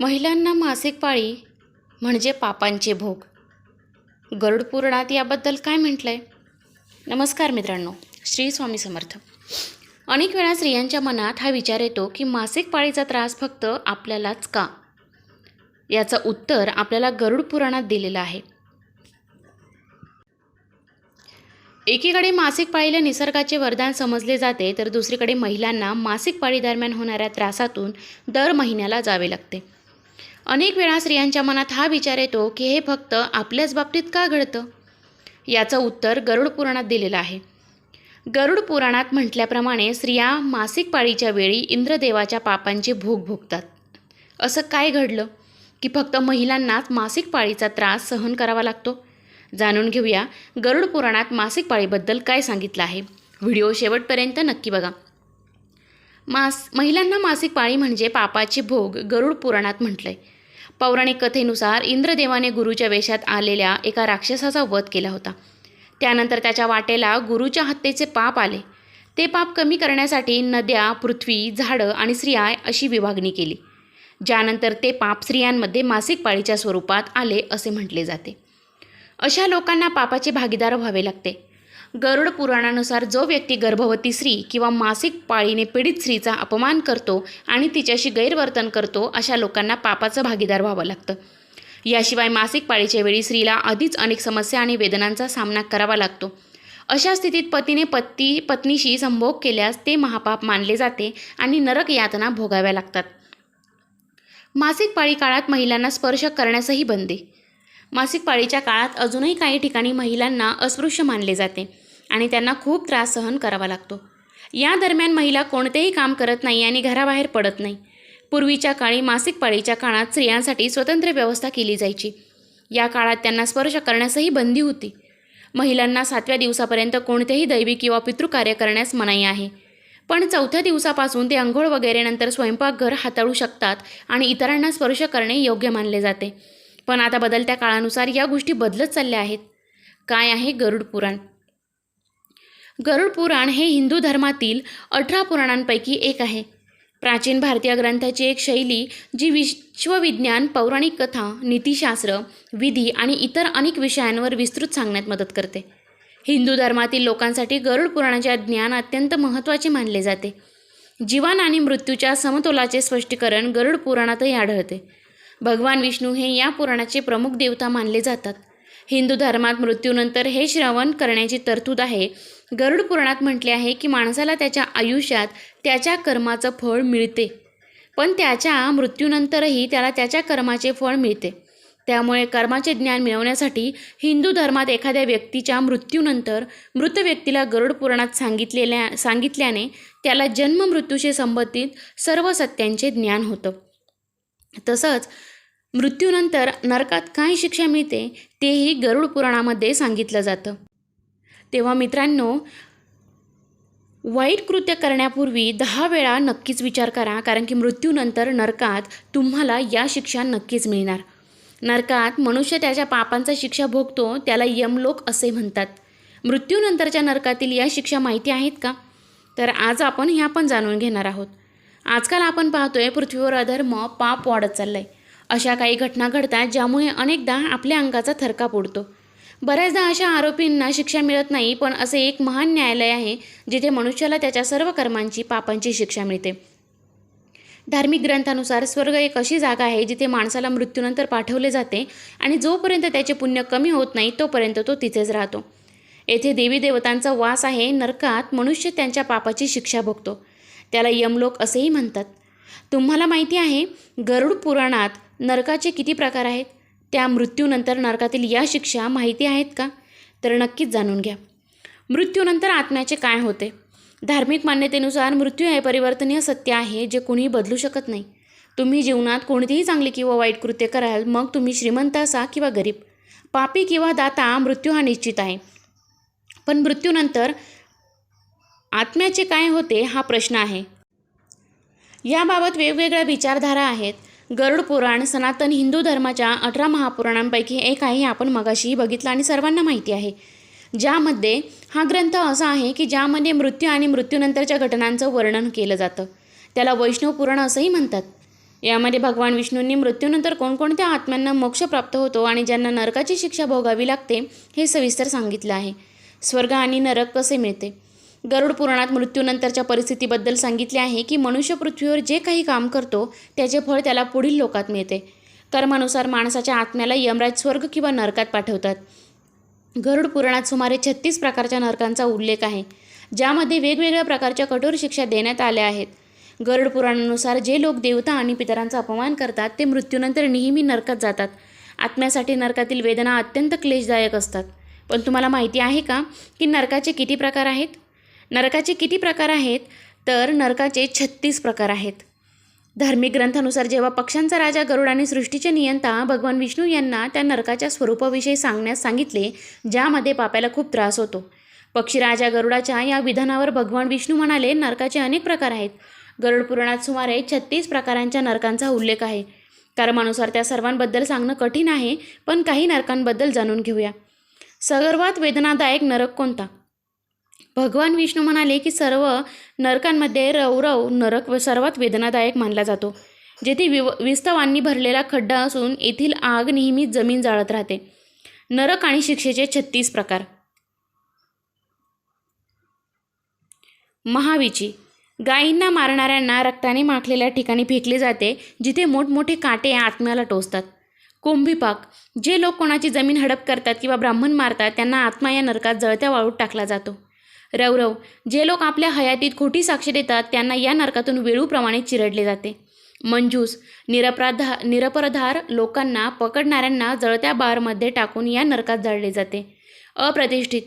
महिलांना मासिक पाळी म्हणजे पापांचे भोग. गरुड पुराणात याबद्दल काय म्हटलं आहे नमस्कार मित्रांनो श्री स्वामी समर्थ. अनेक वेळा स्त्रियांच्या मनात हा विचार येतो की मासिक पाळीचा त्रास फक्त आपल्यालाच का? याचं उत्तर आपल्याला गरुड पुराणात दिलेलं आहे. एकीकडे मासिक पाळीला निसर्गाचे वरदान समजले जाते तर दुसरीकडे महिलांना मासिक पाळी दरम्यान होणाऱ्या त्रासातून दर महिन्याला जावे लागते. अनेक वेळा स्त्रियांच्या मनात हा विचार येतो की हे फक्त आपल्याच बाबतीत का घडतं? याचं उत्तर गरुड पुराणात दिलेलं आहे. गरुड पुराणात म्हटल्याप्रमाणे स्त्रिया मासिक पाळीच्या वेळी इंद्रदेवाच्या पापांचे भोग भोगतात. असं काय घडलं? की फक्त महिलांनाच मासिक पाळीचा त्रास सहन करावा लागतो? जाणून घेऊया गरुड पुराणात मासिक पाळीबद्दल काय सांगितलं आहे. व्हिडिओ शेवटपर्यंत नक्की बघा. मास महिलांना मासिक पाळी म्हणजे पापाचे भोग गरुड पुराणात म्हटलं आहे पौराणिक कथेनुसार इंद्रदेवाने गुरुच्या वेशात आलेल्या एका राक्षसाचा वध केला होता. त्यानंतर त्याच्या वाटेला गुरुच्या हत्येचे पाप आले. ते पाप कमी करण्यासाठी नद्या पृथ्वी झाडं आणि स्त्रिया अशी विभागणी केली ज्यानंतर ते पाप स्त्रियांमध्ये मासिक पाळीच्या स्वरूपात आले असे म्हटले जाते. अशा लोकांना पापाचे भागीदार व्हावे लागते. गरुड पुराणानुसार जो व्यक्ती गर्भवती स्त्री किंवा मासिक पाळीने पीडित स्त्रीचा अपमान करतो आणि तिच्याशी गैरवर्तन करतो अशा लोकांना पापाचं भागीदार व्हावं लागतं. याशिवाय मासिक पाळीच्या वेळी स्त्रीला आधीच अनेक समस्या आणि वेदनांचा सामना करावा लागतो. अशा स्थितीत पतीने पती पत्नीशी संभोग केल्यास ते महापाप मानले जाते आणि नरक यातना भोगाव्या लागतात. मासिक पाळी काळात महिलांना स्पर्श करण्यासही बंदी मासिक पाळीच्या काळात अजूनही काही ठिकाणी महिलांना अस्पृश्य मानले जाते आणि त्यांना खूप त्रास सहन करावा लागतो. या दरम्यान महिला कोणतेही काम करत नाही आणि घराबाहेर पडत नाही. पूर्वीच्या काळी मासिक पाळीच्या काळात स्त्रियांसाठी स्वतंत्र व्यवस्था केली जायची. या काळात त्यांना स्पर्श करण्यासही बंदी होती. महिलांना सातव्या दिवसापर्यंत कोणतेही दैवी किंवा पितृकार्य करण्यास मनाई आहे. पण चौथ्या दिवसापासून ते अंघोळ वगैरे नंतर स्वयंपाकघर हाताळू शकतात आणि इतरांना स्पर्श करणे योग्य मानले जाते. पण आता बदलत्या काळानुसार या गोष्टी बदलत चालल्या आहेत. काय आहे गरुड पुराण? गरुड पुराण हे हिंदू धर्मातील अठरा पुराणांपैकी एक आहे. प्राचीन भारतीय ग्रंथाची एक शैली जी विश्वविज्ञान पौराणिक कथा नीतिशास्त्र विधी आणि इतर अनेक विषयांवर विस्तृत सांगण्यात मदत करते. हिंदू धर्मातील लोकांसाठी गरुड पुराणाचे ज्ञान अत्यंत महत्त्वाचे मानले जाते. जीवन आणि मृत्यूच्या समतोलाचे स्पष्टीकरण गरुड पुराणातही आढळते. भगवान विष्णू हे या पुराणाचे प्रमुख देवता मानले जातात. हिंदू धर्मात मृत्यूनंतर हे श्रवण करण्याची तरतूद आहे. गरुड पुराणात म्हटले आहे की माणसाला त्याच्या आयुष्यात त्याच्या कर्माचं फळ मिळते. पण त्याच्या मृत्यूनंतरही त्याला त्याच्या कर्माचे फळ मिळते. त्यामुळे कर्माचे ज्ञान मिळवण्यासाठी हिंदू धर्मात एखाद्या व्यक्तीच्या मृत्यूनंतर मृत व्यक्तीला गरुड पुराणात सांगितलेल्या सांगितल्याने त्याला जन्म मृत्यूशी संबंधित सर्व सत्यांचे ज्ञान होतं. तसंच मृत्यूनंतर नरकात काय शिक्षा मिळते तेही गरुड पुराणामध्ये सांगितलं जातं. तेव्हा मित्रांनो वाईट कृत्य करण्यापूर्वी दहा वेळा नक्कीच विचार करा कारण की मृत्यूनंतर नरकात तुम्हाला या शिक्षा नक्कीच मिळणार. नरकात मनुष्य त्याच्या पापांचा शिक्षा भोगतो त्याला यमलोक असे म्हणतात. मृत्यूनंतरच्या नरकातील या शिक्षा माहिती आहेत का? तर आज आपण ह्या पण जाणून घेणार आहोत. आजकाल आपण पाहतोय पृथ्वीवर अधर्म पाप वाढत चाललंय. अशा काही घटना घडतात ज्यामुळे अनेकदा आपल्या अंगाचा थरका पुडतो. बऱ्याचदा अशा आरोपींना शिक्षा मिळत नाही पण असे एक महान न्यायालय आहे जिथे मनुष्याला त्याच्या सर्व कर्मांची पापांची शिक्षा मिळते. धार्मिक ग्रंथानुसार स्वर्ग एक अशी जागा आहे जिथे माणसाला मृत्यूनंतर पाठवले जाते आणि जोपर्यंत त्याचे पुण्य कमी होत नाही तोपर्यंत तो तिथेच राहतो. येथे देवी देवतांचा वास आहे नरकात मनुष्य त्यांच्या पापाची शिक्षा भोगतो. त्याला यमलोक असेही म्हणतात. तुम्हाला माहिती आहे गरुड पुराणात नरकाचे किती प्रकार आहेत? त्या मृत्यूनंतर नरकातील या शिक्षा माहिती आहेत का? तर नक्कीच जाणून घ्या. मृत्यूनंतर आत्म्याचे काय होते? धार्मिक मान्यतेनुसार मृत्यू हे परिवर्तनीय सत्य आहे जे कोणीही बदलू शकत नाही. तुम्ही जीवनात कोणतेही चांगले किंवा वाईट कृत्य कराल मग तुम्ही श्रीमंत असा किंवा गरीब. पापी किंवा दाता मृत्यू हा निश्चित आहे. पण मृत्यूनंतर आत्म्याचे काय होते हा प्रश्न आहे. याबाबत वेगवेगळ्या विचारधारा आहेत. गरुड पुराण सनातन हिंदू धर्माच्या अठरा महापुराणांपैकी एक आहे हे आपण मगाशीही बघितलं आणि सर्वांना माहिती आहे. ज्यामध्ये हा ग्रंथ असा आहे की ज्यामध्ये मृत्यू आणि मृत्यूनंतरच्या घटनांचं वर्णन केलं जातं. त्याला वैष्णव पुराण असंही म्हणतात. यामध्ये भगवान विष्णूंनी मृत्यूनंतर कोणकोणत्या आत्म्यांना मोक्ष प्राप्त होतो आणि ज्यांना नरकाची शिक्षा भोगावी लागते हे सविस्तर सांगितलं आहे. स्वर्ग आणि नरक कसे मिळते? गरुड पुराणात मृत्यूनंतरच्या परिस्थितीबद्दल सांगितले आहे की मनुष्य पृथ्वीवर जे काही काम करतो त्याचे फळ त्याला पुढील लोकात मिळते. कर्मानुसार माणसाच्या आत्म्याला यमराज स्वर्ग किंवा नरकात पाठवतात. गरुड पुराणात सुमारे छत्तीस प्रकारच्या नरकांचा उल्लेख आहे ज्यामध्ये वेगवेगळ्या प्रकारच्या कठोर शिक्षा देण्यात आल्या आहेत. गरुड पुराणानुसार जे लोक देवता आणि पितरांचा अपमान करतात ते मृत्यूनंतर नेहमी नरकात जातात. आत्म्यासाठी नरकातील वेदना अत्यंत क्लेशदायक असतात. पण तुम्हाला माहिती आहे का की नरकाचे किती प्रकार आहेत? नरकाचे किती प्रकार आहेत? तर नरकाचे छत्तीस प्रकार आहेत. धार्मिक ग्रंथानुसार जेव्हा पक्ष्यांचा राजा गरुड आणि सृष्टीचे नियंता भगवान विष्णू यांना त्या नरकाच्या स्वरूपाविषयी सांगण्यास सांगितले ज्यामध्ये पाप्याला खूप त्रास होतो. पक्षीराजा गरुडाच्या या विधानावर भगवान विष्णू म्हणाले नरकाचे अनेक प्रकार आहेत. गरुड पुराणात सुमारे छत्तीस प्रकारांच्या नरकांचा उल्लेख आहे. कर्मानुसार त्या सर्वांबद्दल सांगणं कठीण आहे पण काही नरकांबद्दल जाणून घेऊया. सर्वात वेदनादायक नरक कोणता? भगवान विष्णू म्हणाले की सर्व नरकांमध्ये रवरव नरक व सर्वात वेदनादायक मानला जातो. जेथे विव विस्तवांनी भरलेला खड्डा असून येथील आग नेहमी जमीन जाळत राहते. नरक आणि शिक्षेचे छत्तीस प्रकार. महाविची. गायींना मारणाऱ्यांना रक्ताने माखलेल्या ठिकाणी फेकले जाते जिथे मोठमोठे काटे आत्म्याला टोचतात. कुंभीपाक. जे लोक कोणाची जमीन हडप करतात किंवा ब्राह्मण मारतात त्यांना आत्मा या नरकात जळत्या वाळूत टाकला जातो. रवरव जे लोक आपल्या हयातीत खोटी साक्ष देतात त्यांना या नरकातून वेळूप्रमाणे चिरडले जाते. मंजूस. निरपराधा निरपराधार लोकांना पकडणाऱ्यांना जळत्या बारमध्ये टाकून या नरकात जाळले जाते. अप्रतिष्ठित.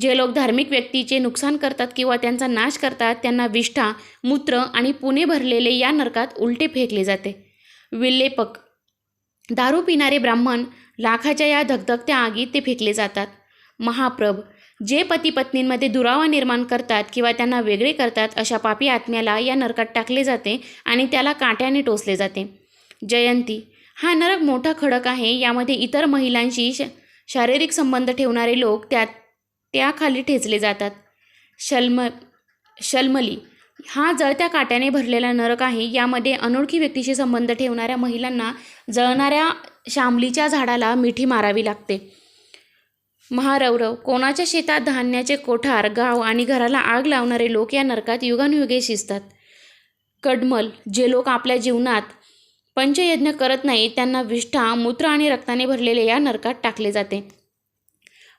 जे लोक धार्मिक व्यक्तीचे नुकसान करतात किंवा त्यांचा नाश करतात त्यांना विष्ठा मूत्र आणि पुणे भरलेले या नरकात उलटे फेकले जाते. विल्लेपक. दारू पिणारे ब्राह्मण लाखाच्या या धगधगत्या आगीत ते फेकले जातात. महाप्रभ. जे पती पत्नींमध्ये दुरावा निर्माण करतात किंवा त्यांना वेगळे करतात अशा पापी आत्म्याला या नरकात टाकले जाते आणि त्याला काट्याने टोचले जाते. जयंती. हा नरक मोठा खडक आहे. यामध्ये इतर महिलांशी श शारीरिक संबंध ठेवणारे लोक त्यात त्याखाली ठेचले जातात. शल्म शल्मली. हा जळत्या काट्याने भरलेला नरक आहे. यामध्ये अनोळखी व्यक्तीशी संबंध ठेवणाऱ्या महिलांना जळणाऱ्या शामलीच्या झाडाला मिठी मारावी लागते. महारौरव कोणाच्या शेतात धान्याचे कोठार गाव आणि घराला आग लावणारे लोक या नरकात युगानुयुगे शिजतात. कडमल जे लोक आपल्या जीवनात पंचयज्ञ करत नाहीत त्यांना विष्ठा मूत्र आणि रक्ताने भरलेले या नरकात टाकले जाते.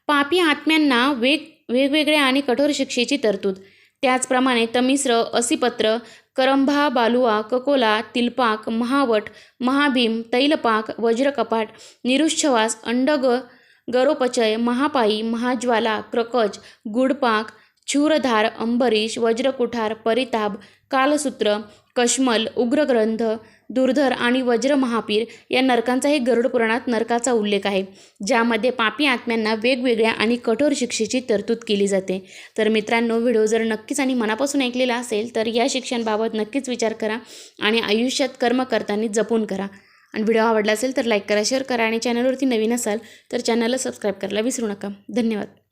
पापी आत्म्यांना वेग वेगवेगळ्या आणि कठोर शिक्षेची तरतूद. त्याचप्रमाणे तमिश्र असिपत्र करंभा बालुआ ककोला तिलपाक महावट महाभीम तैलपाक वज्रकपाट निरुच्छवास अंडग गरोपचय महापायी महाज्वाला क्रकच गुडपाक क्षूरधार अंबरीश वज्रकुठार परिताप कालसूत्र कश्मल उग्रग्रंथ दुर्धर आणि वज्र महापीर या नरकांचाही गरुड पुराणात नरकाचा उल्लेख आहे ज्यामध्ये पापी आत्म्यांना वेगवेगळ्या आणि कठोर शिक्षेची तरतूद केली जाते. तर मित्रांनो व्हिडिओ जर नक्कीच आणि मनापासून ऐकलेला असेल तर या शिक्षणाबाबत नक्कीच विचार करा आणि आयुष्यात कर्म करताना जपून करा. आणि व्हिडिओ आवडला असेल तर लाईक करा शेअर करा आणि चॅनलवरती नवीन असाल तर चॅनलला सबस्क्राईब करायला विसरू नका. धन्यवाद.